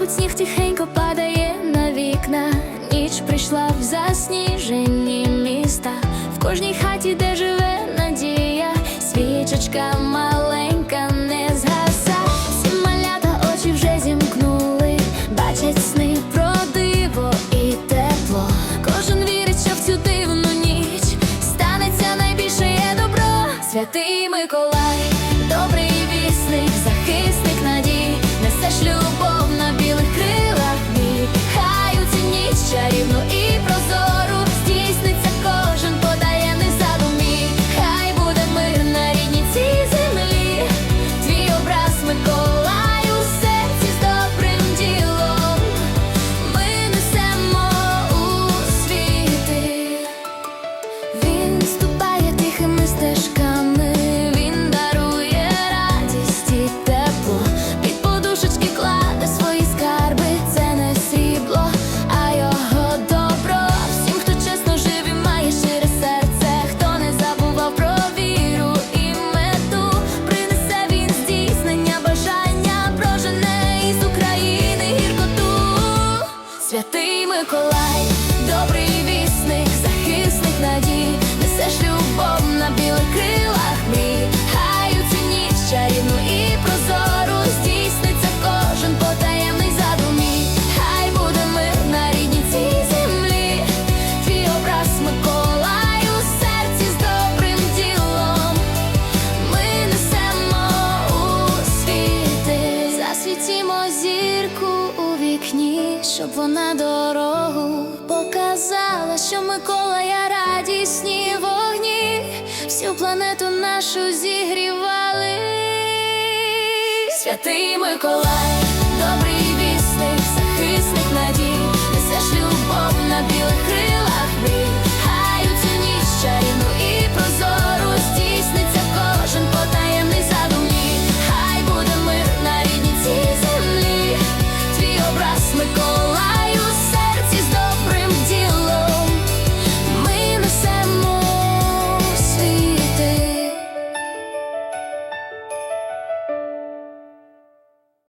Ранить сніг тихенько падає на вікна. Ніч прийшла в засніжені міста. В кожній хаті, де живе надія, свічечка маленька не згаса. Всі малята очі вже зімкнули, бачать сни про диво і тепло. Кожен вірить, що в цю дивну ніч станеться найбільше є добро. Святий Миколай, Миколай, добрий вісник, захисник надій, несеш любов на білих крилах мрій. Хай у цю ніч чарівну і прозору здійсниться кожен потаємний задум. Хай буде мир на рідній цій землі. Твій образ Миколай у серці з добрим ділом. Ми несемо у світи, засвітімо зірку у вікні, щоб вона дорогу показала, що Миколая радісні вогні, всю планету нашу зігрівали. Святий Миколай,